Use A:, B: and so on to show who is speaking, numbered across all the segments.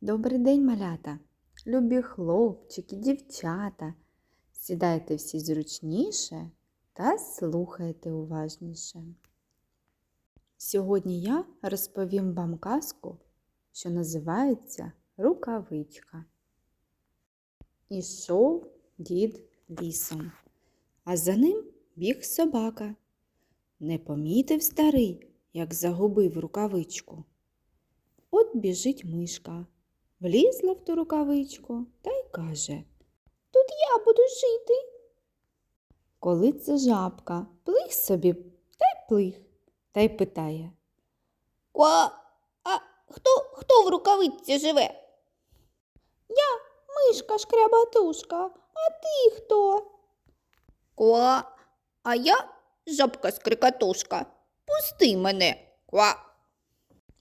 A: Добрий день, малята, любі хлопчики, дівчата. Сідайте всі зручніше та слухайте уважніше. Сьогодні я розповім вам казку, що називається Рукавичка. Ішов дід лісом, а за ним біг собака. Не помітив старий, як загубив рукавичку. От біжить мишка, влізла в ту рукавичку та й каже Тут я буду жити. Коли це жабка, плих собі та й плих, та й питає
B: Ква, а хто, хто в рукавиці живе?
A: Я Мишка шкрябатушка, а ти хто?
B: Ква, а я жабка скрикатушка. Пусти мене. Ква.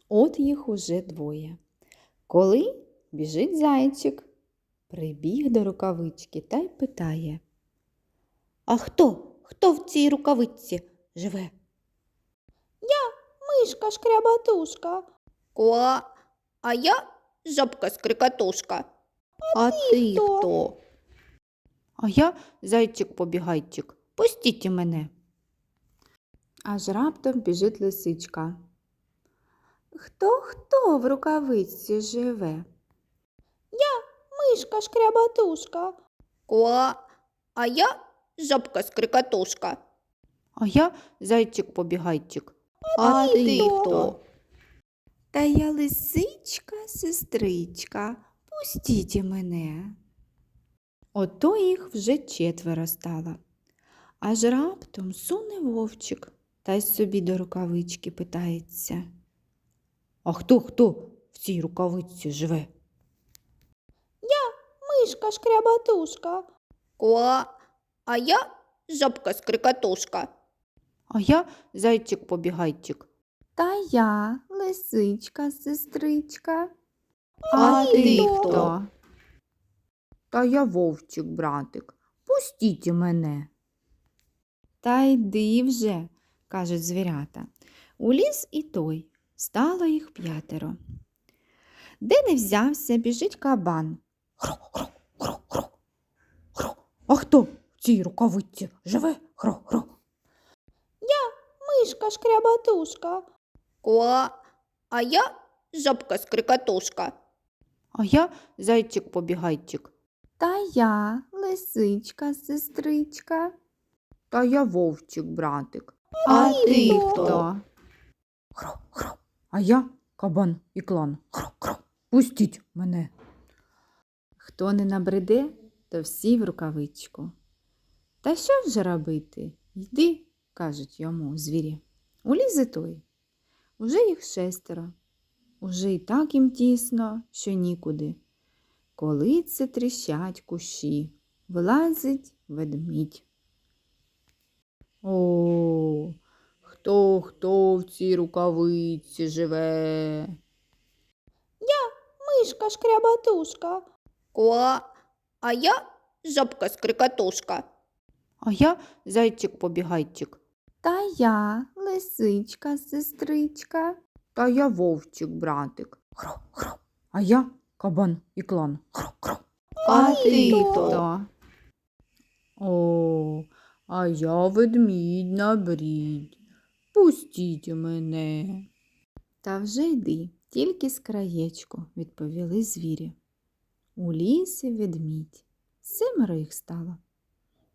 A: От їх уже двоє. Коли біжить зайчик, прибіг до рукавички та й питає
B: А хто? Хто в цій рукавиці живе?
A: Я Мишка шкрябатушка,
B: Ква, а я жабка скрикатушка. А,
A: ти хто?
B: А я зайчик-побігайчик. Пустіть мене.
A: Аж раптом біжить лисичка. Хто хто в рукавичці живе? Мишка шкрябатушка.
B: Ква, а я жабка скрикатушка. А я зайчик-побігайчик.
A: А ти
B: хто?
A: хто? Та я лисичка, сестричка, пустіть мене. Ото їх вже четверо стало. Аж раптом суне вовчик та й собі до рукавички питається.
B: А хто хто в цій рукавиці живе?
A: Мишка шкрябатушка.
B: Ква, а я жабка скрикатушка. А я зайчик-побігайчик.
A: Та я лисичка, сестричка.
B: А ти
A: хто?
B: Та я вовчик, братик. Пустіть мене.
A: Та йди вже, кажуть звірята. У ліс і той. Стало їх п'ятеро. Де не взявся, біжить кабан.
B: А хто в цій рукавиці живе? Хро-хро.
A: Я Мишка шкрябатушка.
B: Ква, а я жабка скрикатушка. А я зайчик-побігайчик.
A: Та я лисичка, сестричка.
B: Та я вовчик, братик.
A: А
B: ти
A: хто?
B: Хро-хро. А я кабан і клан. Хро-хро. Пустіть мене.
A: Хто не набреде, то всі в рукавичку. Та що вже робити? Йди, кажуть йому звірі. Улізе той. Уже їх шестеро. Уже і так їм тісно, що нікуди. Коли це тріщать кущі, вилазить ведмідь.
B: О, хто хто в цій рукавиці живе?
A: Я Мишка шкрябатушка.
B: Ква, а я жабка скрикатушка. А я зайчик-побігайчик.
A: Та я лисичка, сестричка.
B: Та я вовчик, братик. Хро-хро. А я кабан і клан. Хро-хро.
A: А ти
B: хто?
A: хто?
B: О, а я ведмідь на брідь. Пустіть мене.
A: Та вже йди, тільки з краєчку, відповіли звірі. У лісі ведмідь. Семеро їх стало.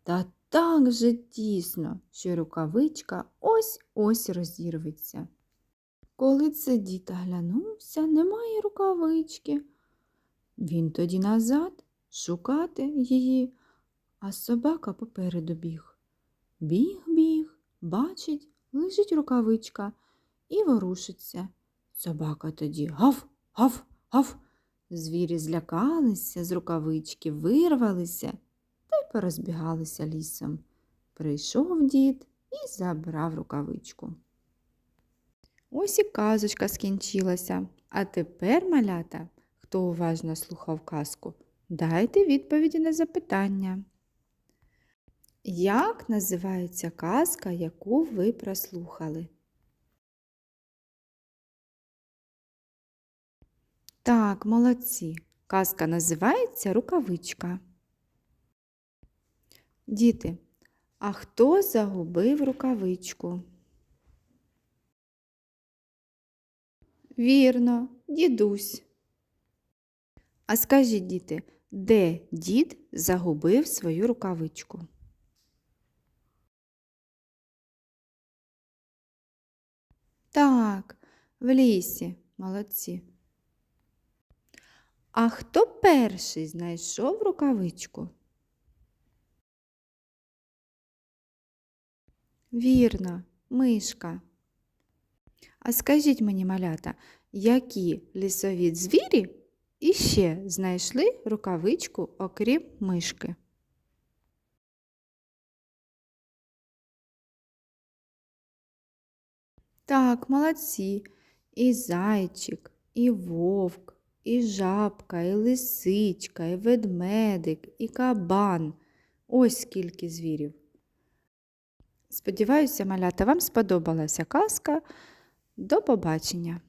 A: Та так же тісно, що рукавичка ось-ось розірветься. Коли це дід оглянувся, немає рукавички. Він тоді назад шукати її, а собака попереду біг. Біг, біг, бачить, лежить рукавичка і ворушиться. Собака тоді гав, гав, гав. Звірі злякалися з рукавички, вирвалися та й порозбігалися лісом. Прийшов дід і забрав рукавичку. Ось і казочка скінчилася. А тепер, малята, хто уважно слухав казку, дайте відповіді на запитання. Як називається казка, яку ви прослухали? Так, молодці. Казка називається Рукавичка. Діти, а хто загубив рукавичку? Вірно, дідусь. А скажіть, діти, де дід загубив свою рукавичку? Так, в лісі, молодці. А хто перший знайшов рукавичку? Вірно, мишка. А скажіть мені, малята, які лісові звірі іще знайшли рукавичку, окрім мишки? Так, молодці. І зайчик, і вовк, і жабка, і лисичка, і ведмедик, і кабан. Ось скільки звірів. Сподіваюся, малята, вам сподобалася казка. До побачення!